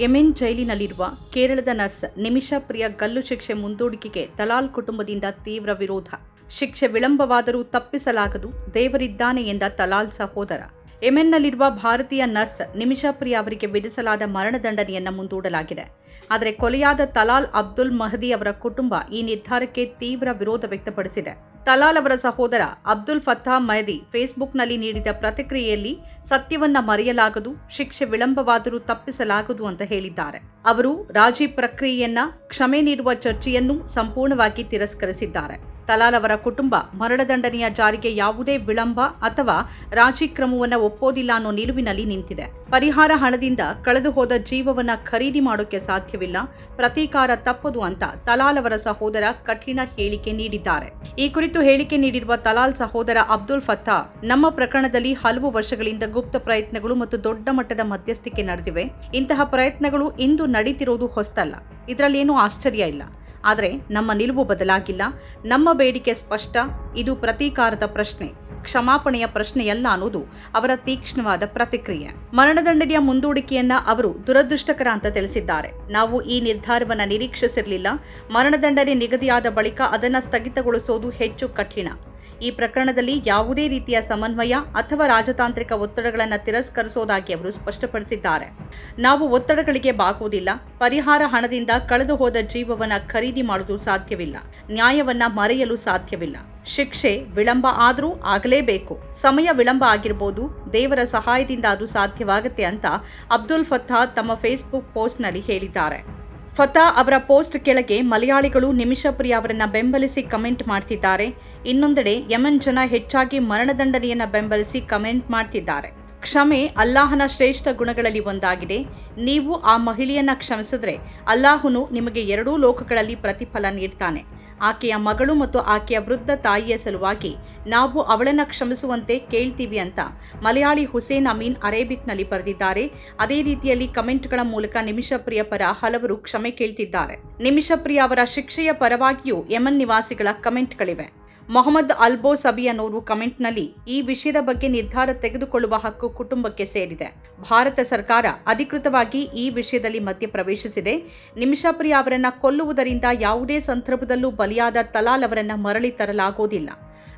Yemen ಜೈಲಿನಲ್ಲಿರುವ ಕೇರಳದ nurse ನಿಮಿಷಾ ಪ್ರಿಯ ಗಲ್ಲು ಶಿಕ್ಷೆ ಮುಂದೂಡಿಕೆಗೆ ದಲಾಲ್ ಕುಟುಂಬದಿಂದ ತೀವ್ರ ವಿರೋಧ. ಶಿಕ್ಷೆ ವಿಳಂಬವಾದರೂ ತಪ್ಪಿಸಲಾಗದು, ದೇವರಿದ್ದಾನೆ ಎಂದ ತಲಾಲ್ ಸಹೋದರ. ಯೆಮೆನ್ನಲ್ಲಿರುವ ಭಾರತೀಯ ನರ್ಸ್ ನಿಮಿಷಾ ಪ್ರಿಯ ಅವರಿಗೆ ವಿಧಿಸಲಾದ ಮರಣದಂಡನೆಯನ್ನು ಮುಂದೂಡಲಾಗಿದೆ. ಆದರೆ ಕೊಲೆಯಾದ ತಲಾಲ್ ಅಬ್ದುಲ್ ಮಹದಿ ಅವರ ಕುಟುಂಬ ಈ ನಿರ್ಧಾರಕ್ಕೆ ತೀವ್ರ ವಿರೋಧ ವ್ಯಕ್ತಪಡಿಸಿದೆ. ತಲಾಲ್ ಅವರ ಸಹೋದರ ಅಬ್ದುಲ್ ಫತ್ತಾ ಮಹದಿ ಫೇಸ್ಬುಕ್ನಲ್ಲಿ ನೀಡಿದ ಪ್ರತಿಕ್ರಿಯೆಯಲ್ಲಿ ಸತ್ಯವನ್ನ ಮರೆಯಲಾಗದು, ಶಿಕ್ಷೆ ವಿಳಂಬವಾದರೂ ತಪ್ಪಿಸಲಾಗದು ಅಂತ ಹೇಳಿದ್ದಾರೆ. ಅವರು ರಾಜಿ ಪ್ರಕ್ರಿಯೆಯನ್ನ ಕ್ಷಮೆ ನೀಡುವ ಚರ್ಚೆಯನ್ನು ಸಂಪೂರ್ಣವಾಗಿ ತಿರಸ್ಕರಿಸಿದ್ದಾರೆ. ತಲಾಲ್ ಅವರ ಕುಟುಂಬ ಮರಣದಂಡನೆಯ ಜಾರಿಗೆ ಯಾವುದೇ ವಿಳಂಬ ಅಥವಾ ರಾಜಿ ಕ್ರಮವನ್ನು ಒಪ್ಪೋದಿಲ್ಲ ಅನ್ನೋ ನಿಲುವಿನಲ್ಲಿ ನಿಂತಿದೆ. ಪರಿಹಾರ ಹಣದಿಂದ ಕಳೆದು ಹೋದ ಜೀವವನ್ನ ಖರೀದಿ ಮಾಡೋಕೆ ಸಾಧ್ಯವಿಲ್ಲ. ಪ್ರತೀಕಾರ ತಪ್ಪದು ಅಂತ ತಲಾಲ್ ಅವರ ಸಹೋದರ ಕಠಿಣ ಹೇಳಿಕೆ ನೀಡಿದ್ದಾರೆ. ಈ ಕುರಿತು ಹೇಳಿಕೆ ನೀಡಿರುವ ತಲಾಲ್ ಸಹೋದರ ಅಬ್ದುಲ್ ಫತ್ತಾ, ನಮ್ಮ ಪ್ರಕರಣದಲ್ಲಿ ಹಲವು ವರ್ಷಗಳಿಂದ ಗುಪ್ತ ಪ್ರಯತ್ನಗಳು ಮತ್ತು ದೊಡ್ಡ ಮಟ್ಟದ ಮಧ್ಯಸ್ಥಿಕೆ ನಡೆದಿವೆ. ಇಂತಹ ಪ್ರಯತ್ನಗಳು ಇಂದು ನಡೀತಿರೋದು ಹೊಸ್ತಲ್ಲ. ಇದರಲ್ಲೇನೂ ಆಶ್ಚರ್ಯ ಇಲ್ಲ. ಆದರೆ ನಮ್ಮ ನಿಲುವು ಬದಲಾಗಿಲ್ಲ. ನಮ್ಮ ಬೇಡಿಕೆ ಸ್ಪಷ್ಟ. ಇದು ಪ್ರತೀಕಾರದ ಪ್ರಶ್ನೆ. ಕ್ಷಮಾಪಣೆಯ ಪ್ರಶ್ನೆಯಲ್ಲ ಅನ್ನೋದು ಅವರ ತೀಕ್ಷ್ಣವಾದ ಪ್ರತಿಕ್ರಿಯೆ. ಮರಣದಂಡನೆಯ ಮುಂದೂಡಿಕೆಯನ್ನ ಅವರು ದುರದೃಷ್ಟಕರ ಅಂತ ತಿಳಿಸಿದ್ದಾರೆ. ನಾವು ಈ ನಿರ್ಧಾರವನ್ನ ನಿರೀಕ್ಷಿಸಿರಲಿಲ್ಲ. ಮರಣದಂಡನೆ ನಿಗದಿಯಾದ ಬಳಿಕ ಅದನ್ನ ಸ್ಥಗಿತಗೊಳಿಸೋದು ಹೆಚ್ಚು ಕಠಿಣ. ಈ ಪ್ರಕರಣದಲ್ಲಿ ಯಾವುದೇ ರೀತಿಯ ಸಮನ್ವಯ ಅಥವಾ ರಾಜತಾಂತ್ರಿಕ ಒತ್ತಡಗಳನ್ನು ತಿರಸ್ಕರಿಸೋದಾಗಿ ಅವರು ಸ್ಪಷ್ಟಪಡಿಸಿದ್ದಾರೆ. ನಾವು ಒತ್ತಡಗಳಿಗೆ ಬಾಗುವುದಿಲ್ಲ. ಪರಿಹಾರ ಹಣದಿಂದ ಕಳೆದು ಹೋದ ಜೀವವನ್ನ ಖರೀದಿ ಮಾಡುವುದು ಸಾಧ್ಯವಿಲ್ಲ. ನ್ಯಾಯವನ್ನ ಮರೆಯಲು ಸಾಧ್ಯವಿಲ್ಲ. ಶಿಕ್ಷೆ ವಿಳಂಬ ಆದರೂ ಆಗಲೇಬೇಕು. ಸಮಯ ವಿಳಂಬ ಆಗಿರಬಹುದು ದೇವರ ಸಹಾಯದಿಂದ ಅದು ಸಾಧ್ಯವಾಗುತ್ತೆ ಅಂತ ಅಬ್ದುಲ್ ಫತ್ತಾ ತಮ್ಮ ಫೇಸ್ಬುಕ್ ಪೋಸ್ಟ್ನಲ್ಲಿ ಹೇಳಿದ್ದಾರೆ. ಫತಾ ಅವರ ಪೋಸ್ಟ್ ಕೆಳಗೆ ಮಲಯಾಳಿಗಳು ನಿಮಿಷಪ್ರಿಯ ಅವರನ್ನ ಬೆಂಬಲಿಸಿ ಕಮೆಂಟ್ ಮಾಡ್ತಿದ್ದಾರೆ. ಇನ್ನೊಂದೆಡೆ ಯಮನ್ ಜನ ಹೆಚ್ಚಾಗಿ ಮರಣದಂಡನೆಯನ್ನ ಬೆಂಬಲಿಸಿ ಕಮೆಂಟ್ ಮಾಡ್ತಿದ್ದಾರೆ. ಕ್ಷಮೆ ಅಲ್ಲಾಹನ ಶ್ರೇಷ್ಠ ಗುಣಗಳಲ್ಲಿ ಒಂದಾಗಿದೆ. ನೀವು ಆ ಮಹಿಳೆಯನ್ನ ಕ್ಷಮಿಸಿದ್ರೆ ಅಲ್ಲಾಹನು ನಿಮಗೆ ಎರಡೂ ಲೋಕಗಳಲ್ಲಿ ಪ್ರತಿಫಲ ನೀಡ್ತಾನೆ. ಆಕೆಯ ಮಗಳು ಮತ್ತು ಆಕೆಯ ವೃದ್ಧ ತಾಯಿಯ ಸಲುವಾಗಿ ನಾವು ಅವಳನ್ನ ಕ್ಷಮಿಸುವಂತೆ ಕೇಳ್ತೀವಿ ಅಂತ ಮಲಯಾಳಿ ಹುಸೇನ್ ಅಮೀನ್ ಅರೇಬಿಕ್ನಲ್ಲಿ ಬರೆದಿದ್ದಾರೆ. ಅದೇ ರೀತಿಯಲ್ಲಿ ಕಮೆಂಟ್ಗಳ ಮೂಲಕ ನಿಮಿಷಪ್ರಿಯ ಪರ ಹಲವರು ಕ್ಷಮೆ ಕೇಳ್ತಿದ್ದಾರೆ. ನಿಮಿಷಪ್ರಿಯ ಅವರ ಶಿಕ್ಷೆಯ ಪರವಾಗಿಯೂ ಯಮನ್ ನಿವಾಸಿಗಳ ಕಮೆಂಟ್ಗಳಿವೆ. ಮೊಹಮ್ಮದ್ ಅಲ್ಬೋ ಸಬಿ ಅನ್ನೋರು ಕಮೆಂಟ್ನಲ್ಲಿ ಈ ವಿಷಯದ ಬಗ್ಗೆ ನಿರ್ಧಾರ ತೆಗೆದುಕೊಳ್ಳುವ ಹಕ್ಕು ಕುಟುಂಬಕ್ಕೆ ಸೇರಿದೆ. ಭಾರತ ಸರ್ಕಾರ ಅಧಿಕೃತವಾಗಿ ಈ ವಿಷಯದಲ್ಲಿ ಮಧ್ಯ ಪ್ರವೇಶಿಸಿದೆ ನಿಮಿಷಾಪ್ರಿಯ ಅವರನ್ನ ಕೊಲ್ಲುವುದರಿಂದ ಯಾವುದೇ ಸಂದರ್ಭದಲ್ಲೂ ಬಲಿಯಾದ ತಲಾಲ್ ಅವರನ್ನ ಮರಳಿ ತರಲಾಗುವುದಿಲ್ಲ.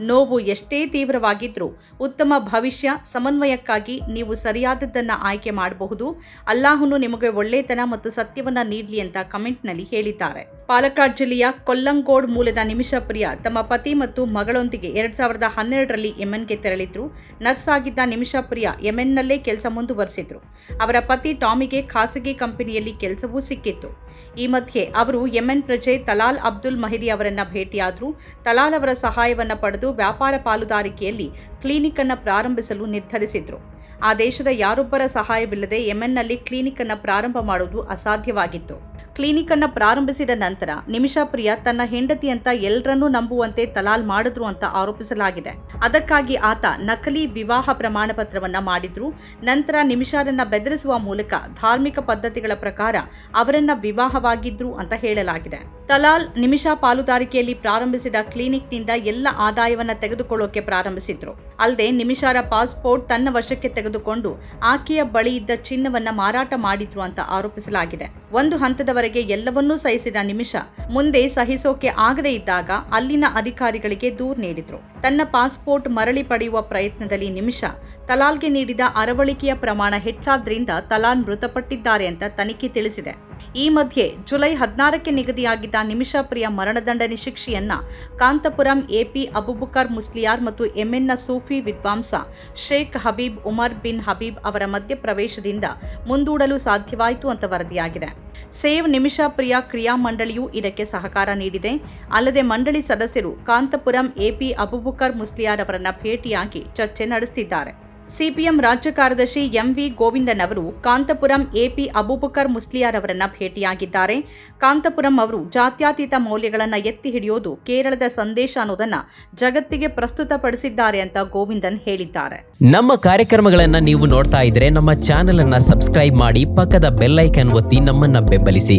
ನೋವು ಎಷ್ಟೇ ತೀವ್ರವಾಗಿದ್ರೂ ಉತ್ತಮ ಭವಿಷ್ಯ, ಸಮನ್ವಯಕ್ಕಾಗಿ ನೀವು ಸರಿಯಾದದ್ದನ್ನ ಆಯ್ಕೆ ಮಾಡಬಹುದು. ಅಲ್ಲಾಹನು ನಿಮಗೆ ಒಳ್ಳೆತನ ಮತ್ತು ಸತ್ಯವನ್ನ ನೀಡಲಿ ಅಂತ ಕಮೆಂಟ್ನಲ್ಲಿ ಹೇಳಿದ್ದಾರೆ. ಪಾಲಕ್ಕಾಡ್ ಜಿಲ್ಲೆಯ ಕೊಲ್ಲಂಗೋಡ್ ಮೂಲದ ನಿಮಿಷಪ್ರಿಯ ತಮ್ಮ ಪತಿ ಮತ್ತು ಮಗಳೊಂದಿಗೆ ಎರಡ್ ಸಾವಿರದ ಹನ್ನೆರಡರಲ್ಲಿ ಯೆಮೆನ್ಗೆ ತೆರಳಿದ್ರು. ನರ್ಸ್ ಆಗಿದ್ದ ನಿಮಿಷಪ್ರಿಯ ಯೆಮೆನ್ನಲ್ಲೇ ಕೆಲಸ ಮುಂದುವರೆಸಿದ್ರು. ಅವರ ಪತಿ ಟಾಮಿಗೆ ಖಾಸಗಿ ಕಂಪನಿಯಲ್ಲಿ ಕೆಲಸವೂ ಸಿಕ್ಕಿತ್ತು. ಈ ಮಧ್ಯೆ ಅವರು ಯೆಮೆನ್ ಪ್ರಜೆ ತಲಾಲ್ ಅಬ್ದುಲ್ ಮಹಿದಿ ಅವರನ್ನು ಭೇಟಿಯಾದ್ರು. ತಲಾಲ್ ಅವರ ಸಹಾಯವನ್ನು ಪಡೆದು ವ್ಯಾಪಾರ ಪಾಲುದಾರಿಕೆಯಲ್ಲಿ ಕ್ಲಿನಿಕ್ ಅನ್ನು ಪ್ರಾರಂಭಿಸಲು ನಿರ್ಧರಿಸಿದ್ರು. ಆ ದೇಶದ ಯಾರೊಬ್ಬರ ಸಹಾಯವಿಲ್ಲದೆ ಯೆಮೆನ್ನಲ್ಲಿ ಕ್ಲಿನಿಕ್ ಅನ್ನು ಪ್ರಾರಂಭ ಮಾಡುವುದು ಅಸಾಧ್ಯವಾಗಿತ್ತು. ಕ್ಲಿನಿಕ್ ಅನ್ನ ಪ್ರಾರಂಭಿಸಿದ ನಂತರ ನಿಮಿಷಾ ಪ್ರಿಯ ತನ್ನ ಹೆಂಡತಿ ಅಂತ ಎಲ್ಲರನ್ನೂ ನಂಬುವಂತೆ ತಲಾಲ್ ಮಾಡಿದ್ರು ಅಂತ ಆರೋಪಿಸಲಾಗಿದೆ. ಅದಕ್ಕಾಗಿ ಆತ ನಕಲಿ ವಿವಾಹ ಪ್ರಮಾಣ ಪತ್ರವನ್ನ ಮಾಡಿದ್ರು. ನಂತರ ನಿಮಿಷಾರನ್ನ ಬೆದರಿಸುವ ಮೂಲಕ ಧಾರ್ಮಿಕ ಪದ್ಧತಿಗಳ ಪ್ರಕಾರ ಅವರನ್ನ ವಿವಾಹವಾಗಿದ್ರು ಅಂತ ಹೇಳಲಾಗಿದೆ. ತಲಾಲ್ ನಿಮಿಷಾ ಪಾಲುದಾರಿಕೆಯಲ್ಲಿ ಪ್ರಾರಂಭಿಸಿದ ಕ್ಲಿನಿಕ್ನಿಂದ ಎಲ್ಲ ಆದಾಯವನ್ನ ತೆಗೆದುಕೊಳ್ಳೋಕೆ ಪ್ರಾರಂಭಿಸಿದ್ರು. ಅಲ್ಲದೆ ನಿಮಿಷಾರ ಪಾಸ್ಪೋರ್ಟ್ ತನ್ನ ವಶಕ್ಕೆ ತೆಗೆದುಕೊಂಡು ಆಕೆಯ ಬಳಿ ಇದ್ದ ಚಿನ್ನವನ್ನ ಮಾರಾಟ ಮಾಡಿದ್ರು ಅಂತ ಆರೋಪಿಸಲಾಗಿದೆ. ಒಂದು ಹಂತದವರೆಗೆ ಎಲ್ಲವನ್ನೂ ಸಹಿಸಿದ ನಿಮಿಷ. ಮುಂದೆ ಸಹಿಸೋಕೆ ಆಗದೇ ಇದ್ದಾಗ ಅಲ್ಲಿನ ಅಧಿಕಾರಿಗಳಿಗೆ ದೂರು ನೀಡಿದ್ರು. ತನ್ನ ಪಾಸ್ಪೋರ್ಟ್ ಮರಳಿ ಪಡೆಯುವ ಪ್ರಯತ್ನದಲ್ಲಿ ನಿಮಿಷ. ತಲಾಲ್ಗೆ ನೀಡಿದ ಅರವಳಿಕೆಯ ಪ್ರಮಾಣ ಹೆಚ್ಚಾದ್ರಿಂದ ತಲಾಲ್ ಮೃತಪಟ್ಟಿದ್ದಾರೆ ಅಂತ ತನಿಖೆ ತಿಳಿಸಿದೆ. ಈ ಮಧ್ಯೆ ಜುಲೈ ಹದಿನಾರಕ್ಕೆ ನಿಗದಿಯಾಗಿದ್ದ ನಿಮಿಷಾ ಪ್ರಿಯ ಮರಣದಂಡನೆ ಶಿಕ್ಷೆಯನ್ನ ಕಾಂತಪುರಂ ಎಪಿ ಅಬುಬುಕರ್ ಮುಸ್ಲಿಯಾರ್ ಮತ್ತು ಎಂಎನ್ನ ಸೂಫಿ ವಿದ್ವಾಂಸ Sheikh Habib Umar bin Habib ಅವರ ಮಧ್ಯಪ್ರವೇಶದಿಂದ ಮುಂದೂಡಲು ಸಾಧ್ಯವಾಯಿತು ಅಂತ ವರದಿಯಾಗಿದೆ. ಸೇವ್ ನಿಮಿಷ ಪ್ರಿಯ ಕ್ರಿಯಾ ಮಂಡಳಿಯು ಇದಕ್ಕೆ ಸಹಕಾರ ನೀಡಿದೆ. ಅಲ್ಲದೆ ಮಂಡಳಿ ಸದಸ್ಯರು ಕಾಂತಪುರಂ ಎಪಿ ಅಬುಬುಕರ್ ಮುಸ್ಲಿಯಾರ್ ಅವರನ್ನ ಭೇಟಿಯಾಗಿ ಚರ್ಚೆ ನಡೆಸುತ್ತಿದ್ದಾರೆ ಸಿಪಿಎಂ ರಾಜ್ಯ ಕಾರ್ಯದರ್ಶಿ ಎಂವಿ ಗೋವಿಂದನ್ ಅವರು ಕಾಂತಪುರಂ ಎಪಿ ಅಬೂಬಕರ್ ಮುಸ್ಲಿಯಾರ್ ಅವರನ್ನ ಭೇಟಿಯಾಗಿದ್ದಾರೆ. ಕಾಂತಪುರಂ ಅವರು ಜಾತ್ಯತೀತ ಮೌಲ್ಯಗಳನ್ನು ಎತ್ತಿ ಹಿಡಿಯೋದು ಕೇರಳದ ಸಂದೇಶ ಅನ್ನೋದನ್ನ ಜಗತ್ತಿಗೆ ಪ್ರಸ್ತುತಪಡಿಸಿದ್ದಾರೆ ಅಂತ ಗೋವಿಂದನ್ ಹೇಳಿದ್ದಾರೆ. ನಮ್ಮ ಕಾರ್ಯಕ್ರಮಗಳನ್ನ ನೀವು ನೋಡ್ತಾ ಇದ್ರೆ ನಮ್ಮ ಚಾನೆಲ್ ಅನ್ನ ಸಬ್ಸ್ಕ್ರೈಬ್ ಮಾಡಿ ಪಕ್ಕದ ಬೆಲ್ಲೈಕನ್ ಒತ್ತಿ ನಮ್ಮನ್ನ ಬೆಂಬಲಿಸಿ.